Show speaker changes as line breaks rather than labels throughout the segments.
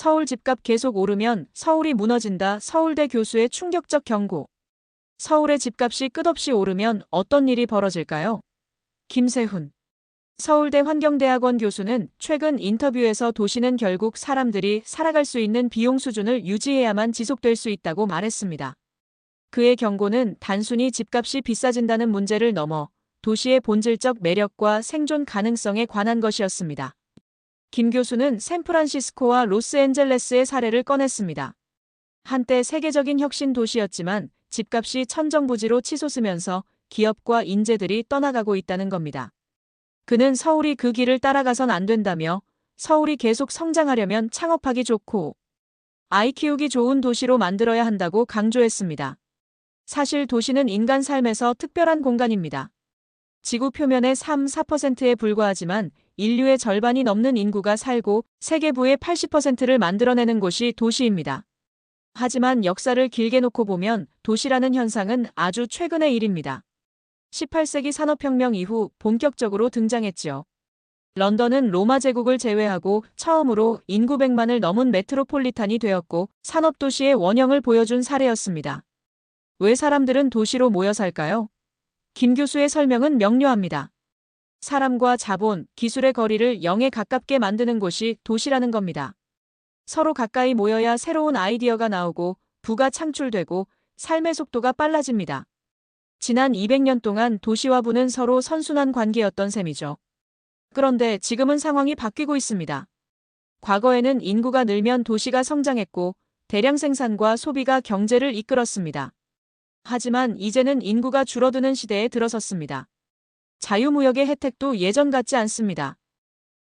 서울 집값 계속 오르면 서울이 무너진다. 서울대 교수의 충격적 경고. 서울의 집값이 끝없이 오르면 어떤 일이 벌어질까요? 김세훈. 서울대 환경대학원 교수는 최근 인터뷰에서 도시는 결국 사람들이 살아갈 수 있는 비용 수준을 유지해야만 지속될 수 있다고 말했습니다. 그의 경고는 단순히 집값이 비싸진다는 문제를 넘어 도시의 본질적 매력과 생존 가능성에 관한 것이었습니다. 김 교수는 샌프란시스코와 로스앤젤레스의 사례를 꺼냈습니다. 한때 세계적인 혁신 도시였지만 집값이 천정부지로 치솟으면서 기업과 인재들이 떠나가고 있다는 겁니다. 그는 서울이 그 길을 따라가선 안 된다며 서울이 계속 성장하려면 창업하기 좋고 아이 키우기 좋은 도시로 만들어야 한다고 강조했습니다. 사실 도시는 인간 삶에서 특별한 공간입니다. 지구 표면의 3, 4%에 불과하지만 인류의 절반이 넘는 인구가 살고 세계부의 80%를 만들어내는 곳이 도시입니다. 하지만 역사를 길게 놓고 보면 도시라는 현상은 아주 최근의 일입니다. 18세기 산업혁명 이후 본격적으로 등장했지요. 런던은 로마 제국을 제외하고 처음으로 인구 100만을 넘은 메트로폴리탄이 되었고 산업도시의 원형을 보여준 사례였습니다. 왜 사람들은 도시로 모여 살까요? 김 교수의 설명은 명료합니다. 사람과 자본, 기술의 거리를 0에 가깝게 만드는 곳이 도시라는 겁니다. 서로 가까이 모여야 새로운 아이디어가 나오고 부가 창출되고 삶의 속도가 빨라집니다. 지난 200년 동안 도시와 부는 서로 선순환 관계였던 셈이죠. 그런데 지금은 상황이 바뀌고 있습니다. 과거에는 인구가 늘면 도시가 성장했고 대량 생산과 소비가 경제를 이끌었습니다. 하지만 이제는 인구가 줄어드는 시대에 들어섰습니다. 자유무역의 혜택도 예전 같지 않습니다.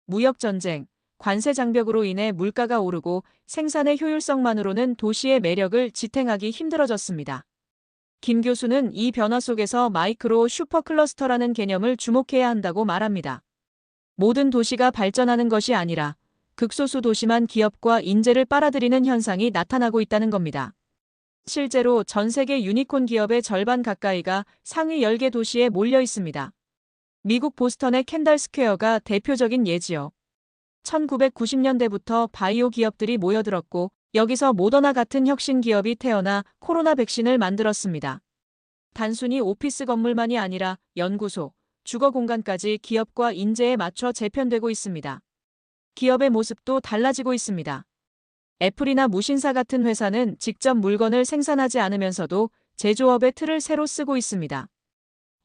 무역전쟁, 관세 장벽으로 인해 물가가 오르고 생산의 효율성만으로는 도시의 매력을 지탱하기 힘들어졌습니다. 김 교수는 이 변화 속에서 마이크로 슈퍼클러스터라는 개념을 주목해야 한다고 말합니다. 모든 도시가 발전하는 것이 아니라 극소수 도시만 기업과 인재를 빨아들이는 현상이 나타나고 있다는 겁니다. 실제로 전 세계 유니콘 기업의 절반 가까이가 상위 10개 도시에 몰려 있습니다. 미국 보스턴의 캔달 스퀘어가 대표적인 예지요. 1990년대부터 바이오 기업들이 모여들었고 여기서 모더나 같은 혁신 기업이 태어나 코로나 백신을 만들었습니다. 단순히 오피스 건물만이 아니라 연구소, 주거 공간까지 기업과 인재에 맞춰 재편되고 있습니다. 기업의 모습도 달라지고 있습니다. 애플이나 무신사 같은 회사는 직접 물건을 생산하지 않으면서도 제조업의 틀을 새로 쓰고 있습니다.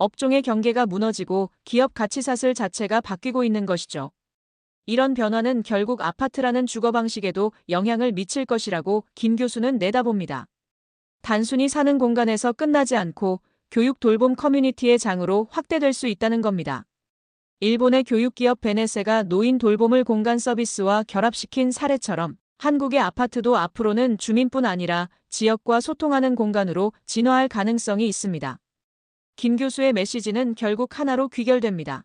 업종의 경계가 무너지고 기업 가치사슬 자체가 바뀌고 있는 것이죠. 이런 변화는 결국 아파트라는 주거 방식에도 영향을 미칠 것이라고 김 교수는 내다봅니다. 단순히 사는 공간에서 끝나지 않고 교육 돌봄 커뮤니티의 장으로 확대될 수 있다는 겁니다. 일본의 교육기업 베네세가 노인 돌봄을 공간 서비스와 결합시킨 사례처럼 한국의 아파트도 앞으로는 주민뿐 아니라 지역과 소통하는 공간으로 진화할 가능성이 있습니다. 김 교수의 메시지는 결국 하나로 귀결됩니다.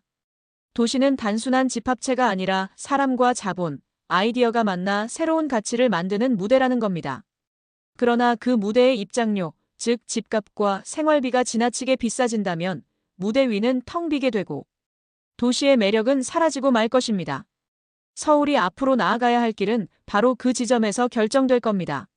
도시는 단순한 집합체가 아니라 사람과 자본, 아이디어가 만나 새로운 가치를 만드는 무대라는 겁니다. 그러나 그 무대의 입장료, 즉 집값과 생활비가 지나치게 비싸진다면 무대 위는 텅 비게 되고 도시의 매력은 사라지고 말 것입니다. 서울이 앞으로 나아가야 할 길은 바로 그 지점에서 결정될 겁니다.